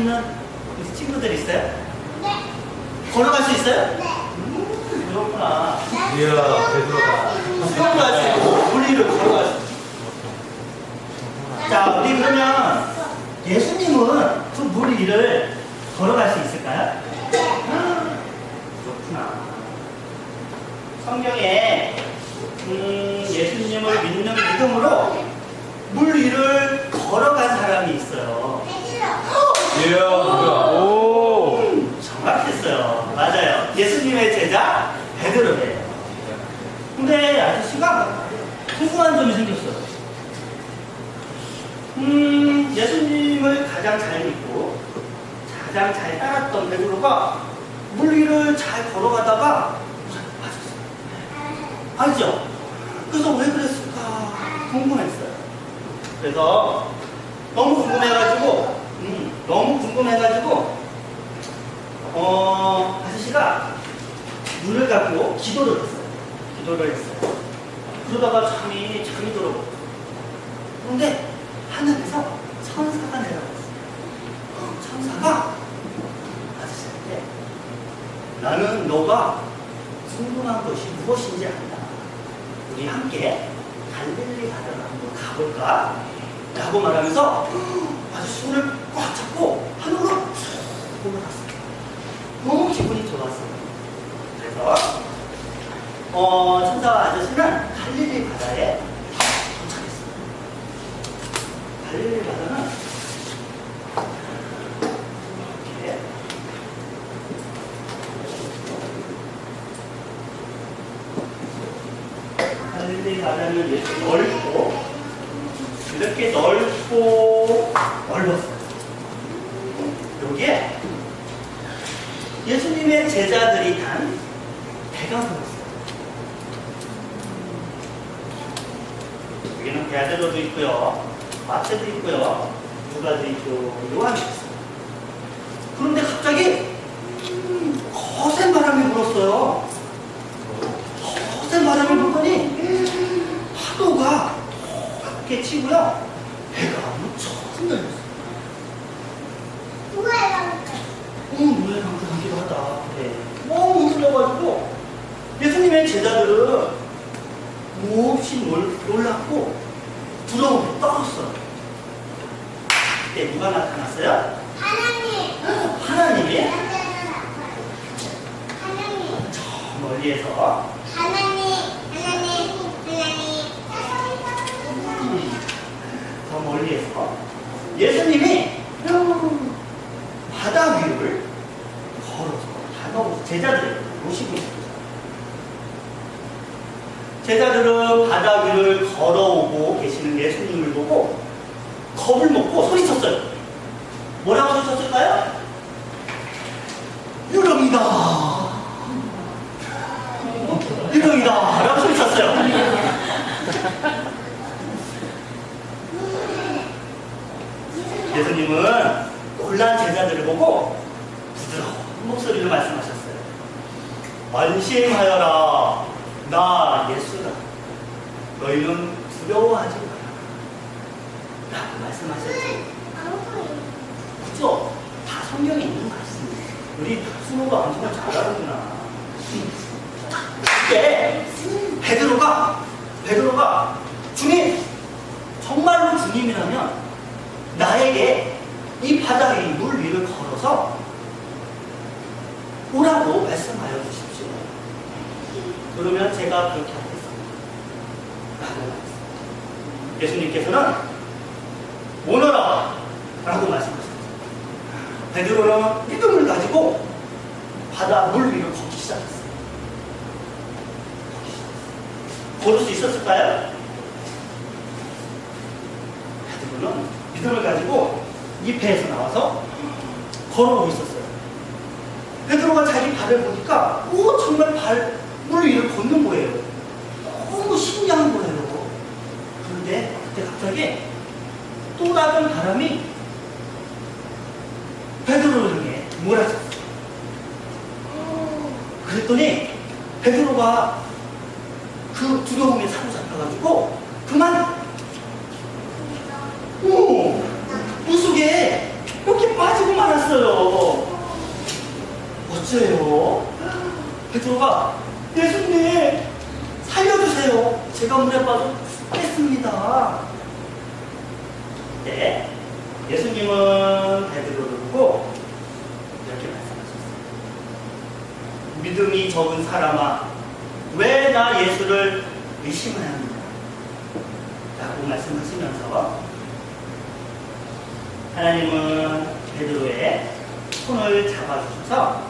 있는 친구들 있어요? 네. 걸어갈 수 있어요? 네. 음, 그렇구나. 이야, 베드로다. 수영도 할수 있고, 물리를 걸어갈 수 있고. 자, 우리 그러면 예수님은 그 물 위를 걸어갈 수 있을까요? 음, 그렇구나. 성경에 음, 예수님을 믿는 믿음으로 물 위를 걸어간 사람이 있어요. 이야, 뭐야. 오. 음, 정확했어요. 맞아요. 예수님의 제자 베드로예요. 근데 아저씨가 궁금한 점이 생겼어요. 음, 예수님을 가장 잘 믿고 가장 잘 따랐던 베드로가 물 위를 잘 걸어가다가 빠졌어요. 알죠? 그래서 왜 그랬을까 궁금했어요. 그래서 너무 궁금해가지고, 음, 너무 궁금해가지고, 어, 아저씨가 눈을 감고 기도를 했어요. 기도를 했어요. 그러다가 잠이, 잠이 들어버렸어요. 그런데 하늘에서 천사가 내려왔어요. 천사가 아저씨한테 나는 너가 궁금한 것이 무엇인지 안다. 우리 함께 갈릴리 바다로 한번 가볼까? 라고 말하면서 아저씨 손을 꽉 잡고 하늘로 쭉 올라갔어요. 너무 기분이 좋았어요. 그래서 어, 천사와 아저씨는 갈릴리 바다에 도착했어요. 갈릴리 바다는 이렇게 갈릴리 바다는 이렇게 넓고 이렇게 넓고 넓었어요. 여기에 예수님의 제자들이 탄 배가 보였어요. 여기는 베드로도 있고요, 마태도 있고요, 누가도 있고 요한도 있어요. 그런데 갑자기 음, 거센 바람이 불었어요. 거센 바람이 불더니 파도가 이렇게 치고요, 배가 무척 흔들렸어요. 어, 노래랑 그러기도 하다. 네. 너무 흔들려가지고 예수님의 제자들은 몹시 놀, 놀랐고 두려움에 떨었어요. 그때 누가 나타났어요? 하나님이 저 멀리에서 더 멀리에서 예수님이 바다 위를 걸어서 다가오서 제자들을 모시고 있습니다. 제자들은 바다 위를 걸어오고 계시는 예수님을 보고 겁을 먹고 소리쳤어요. 뭐라고 소리쳤을까요? 유령이다. 유령이다. 라고 소리쳤어요. 예수님은 놀란 제자들을 보고 부드러운 목소리로 말씀하셨어요. 안심하여라. 나 예수다. 너희는 두려워하지 마라. 라고 말씀하셨죠. 그죠? 다 성경에 있는 말씀이에요. 우리 수호가 엄청 잘하는구나. 이게 베드로가 베드로가 주님 정말로 주님이라면 나에게 이 바다 위, 물 위를 걸어서 오라고 말씀하여 주십시오. 그러면 제가 그렇게 하겠습니다. 예수님께서는 오너라! 라고 말씀하셨어요. 베드로는 믿음을 가지고 바다 물 시작했어요. 걷기 시작했어요. 걸을 수 있었을까요? 베드로는 믿음을 가지고 이 배에서 나와서 걸어오고 있었어요. 베드로가 자기 발을 보니까 오 정말 발 물 위를 걷는 거예요. 너무 신기한 거예요. 그런데 그때 갑자기 또 다른 바람이 베드로를 향해 몰아쳤어요. 그랬더니 베드로가 그 두려움에 사로잡혀가지고 그만 오 물속에 이렇게 빠지고 말았어요. 어째요? 베드로가 예수님 살려주세요. 제가 물에 빠져 죽겠습니다. 네, 예수님은 베드로를 보고 이렇게 말씀하셨어요. 믿음이 적은 사람아, 왜 나 예수를 의심하느냐? 라고 말씀하시면서 하나님은 베드로의 손을 잡아주셔서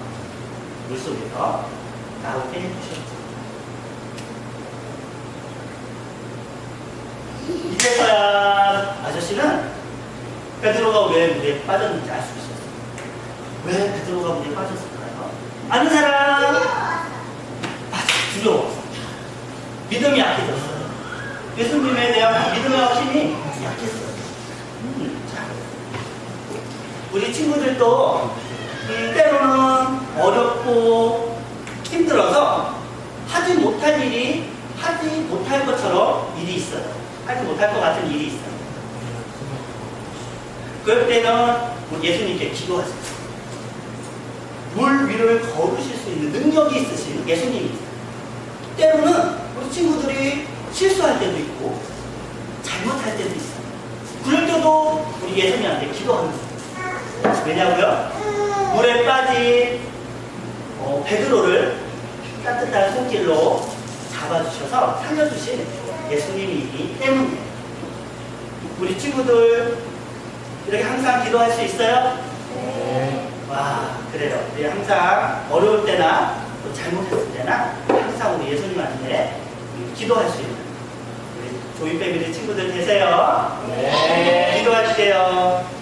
물속에서 나오게 해주셨죠. 이제서야 아저씨는 베드로가 왜 물에 빠졌는지 알 수 있었어요. 왜 베드로가 물에 빠졌을까요? 아는 사람? 아, 두려워. 믿음이 약해졌어요. 예수님에 대한 믿음의 확신이 약했어요. 음, 자, 우리 친구들도 음, 때로는 어렵고 힘들어서 하지 못할 일이 하지 못할 것처럼 일이 있어요. 하지 못할 것 같은 일이 있어요. 그럴 때는 우리 예수님께 기도하세요. 물 위를 걸으실 수 있는 능력이 있으신 예수님이. 때로는 우리 친구들이 실수할 때도 있고 잘못할 때도 있어요. 그럴 때도 우리 예수님한테 기도하는 거예요. 왜냐고요? 물에 빠진 어, 베드로를 따뜻한 손길로 잡아주셔서 살려주신 예수님이기 때문에 우리 친구들 이렇게 항상 기도할 수 있어요? 와 그래요. 우리 항상 어려울 때나 또 잘못했을 때나 항상 우리 예수님한테 기도할 수 있는 우리 조이 패밀리 친구들 되세요. 네. 기도할게요.